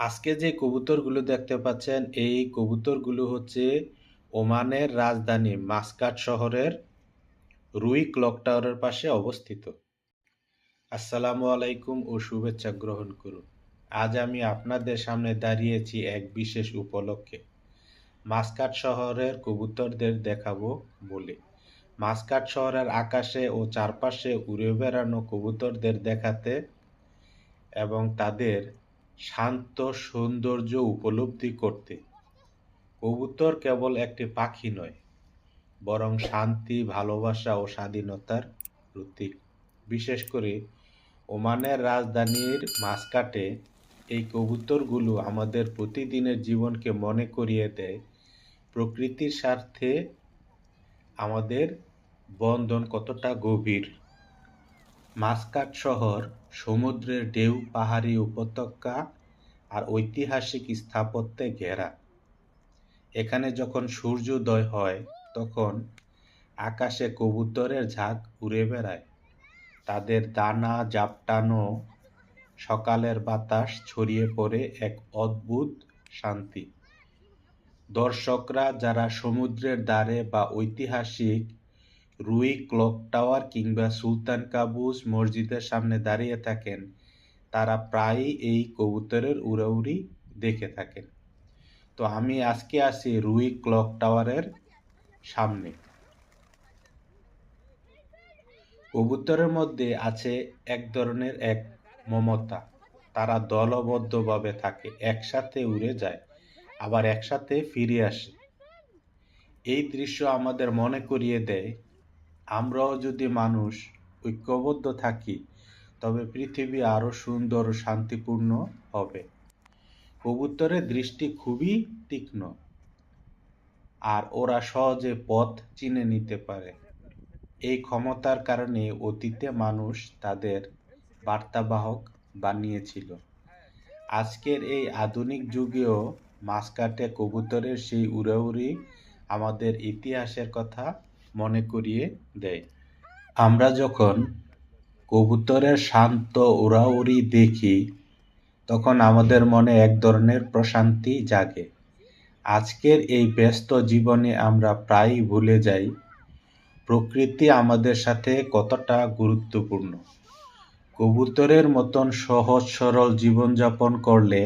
আজকে যে কবুতরগুলো দেখতে পাচ্ছেন, এই কবুতরগুলো হচ্ছে ওমানের রাজধানী মাস্কাট শহরের রুই ক্লক টাওয়ারের পাশে অবস্থিত। আসসালামু আলাইকুম ও শুভেচ্ছা গ্রহণ করুন। আজ আমি আপনাদের সামনে দাঁড়িয়েছি এক বিশেষ উপলক্ষে। মাস্কাট শহরের কবুতরদের দেখাবো বলে। মাস্কাট শহরের আকাশে ও চারপাশে উড়ে বেড়ানো কবুতরদের দেখাতে এবং তাদের শান্ত সৌন্দর্য উপলব্ধি করতে। কবুতর কেবল একটি পাখি নয়, বরং শান্তি, ভালোবাসা ও স্বাধীনতার প্রতীক। বিশেষ করে ওমানের রাজধানীর মাসকাটে এই কবুতরগুলো আমাদের প্রতিদিনের জীবনকে মনে করিয়ে দেয়, প্রকৃতির স্বার্থে আমাদের বন্ধন কতটা গভীর। মাসকাট শহর সমুদ্রের ঢেউ, পাহাড়ি উপত্যকা আর ঐতিহাসিক স্থাপত্যে ঘেরা। এখানে যখন সূর্যোদয় হয়, তখন আকাশে কবুতরের ঝাঁক উড়ে বেড়ায়। তাদের দানা জাপটানো সকালের বাতাস ছড়িয়ে পড়ে এক অদ্ভুত শান্তি। দর্শকরা যারা সমুদ্রের দ্বারে বা ঐতিহাসিক রুই ক্লক টাওয়ার কিংবা সুলতান কাবুস মসজিদের সামনে দাঁড়িয়ে থাকেন তারা প্রায়ই এই কবুতরের উড়াউড়ি দেখে থাকেন। তো আমি আজকে আসি রুই ক্লক টাওয়ারের সামনে। কবুতরের মধ্যে আছে এক ধরনের এক মমতা। তারা দলবদ্ধভাবে থাকে, একসাথে উড়ে যায়, আবার একসাথে ফিরে আসে। এই দৃশ্য আমাদের মনে করিয়ে দেয়, আমরাও যদি মানুষ ঐক্যবদ্ধ থাকি তবে পৃথিবী আরও সুন্দর ও শান্তিপূর্ণ হবে। কবুতরের দৃষ্টি খুবই তীক্ষ্ণ, আর ওরা সহজে পথ চিনে নিতে পারে। এই ক্ষমতার কারণে অতীতে মানুষ তাদের বার্তাবাহক বানিয়েছিল। আজকের এই আধুনিক যুগেও মাসকাটে কবুতরের সেই উড়াউড়ি আমাদের ইতিহাসের কথা মনে করিয়ে দেয়। আমরা যখন কবুতরের শান্ত উড়াউড়ি দেখি, তখন আমাদের মনে এক ধরনের প্রশান্তি জাগে। আজকের এই ব্যস্ত জীবনে আমরা প্রায়ই ভুলে যাই, প্রকৃতি আমাদের সাথে কতটা গুরুত্বপূর্ণ। কবুতরের মতন সহজ সরল জীবনযাপন করলে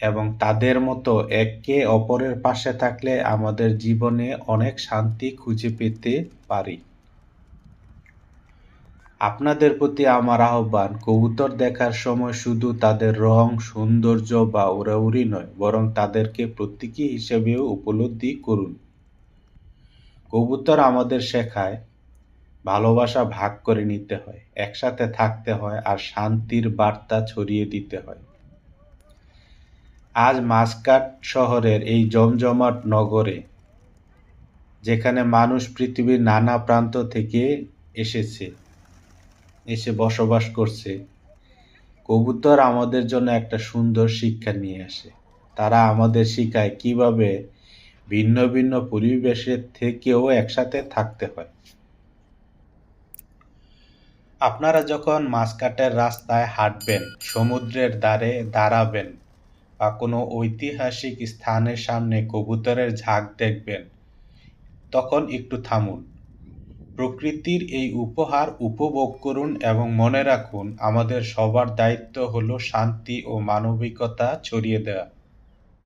এবং তাদের মতো একে অপরের পাশে থাকলে আমাদের জীবনে অনেক শান্তি খুঁজে পেতে পারি। আপনাদের প্রতি আমার আহ্বান, কবুতর দেখার সময় শুধু তাদের রং, সৌন্দর্য বা উড়াউড়ি নয়, বরং তাদেরকে প্রতীকী হিসেবেও উপলব্ধি করুন। কবুতর আমাদের শেখায়, ভালোবাসা ভাগ করে নিতে হয়, একসাথে থাকতে হয় আর শান্তির বার্তা ছড়িয়ে দিতে হয়। আজ মাসকাট শহরের এই জমজমাট নগরে, যেখানে মানুষ পৃথিবীর নানা প্রান্ত থেকে এসেছে এসে বসবাস করছে। কবুতর আমাদের জন্য একটা সুন্দর শিক্ষা নিয়ে আসে। তারা আমাদের শিখায় কীভাবে ভিন্ন ভিন্ন পরিবেশের থেকেও একসাথে থাকতে হয়। আপনারা যখন মাসকাটের রাস্তায় হাঁটবেন, সমুদ্রের ধারে দাঁড়াবেন বা কোনো ঐতিহাসিক স্থানের সামনে কবুতরের ঝাঁক দেখবেন, তখন একটু থামুন। প্রকৃতির এই উপহার উপভোগ করুন এবং মনে রাখুন, আমাদের সবার দায়িত্ব হল শান্তি ও মানবিকতা ছড়িয়ে দেওয়া।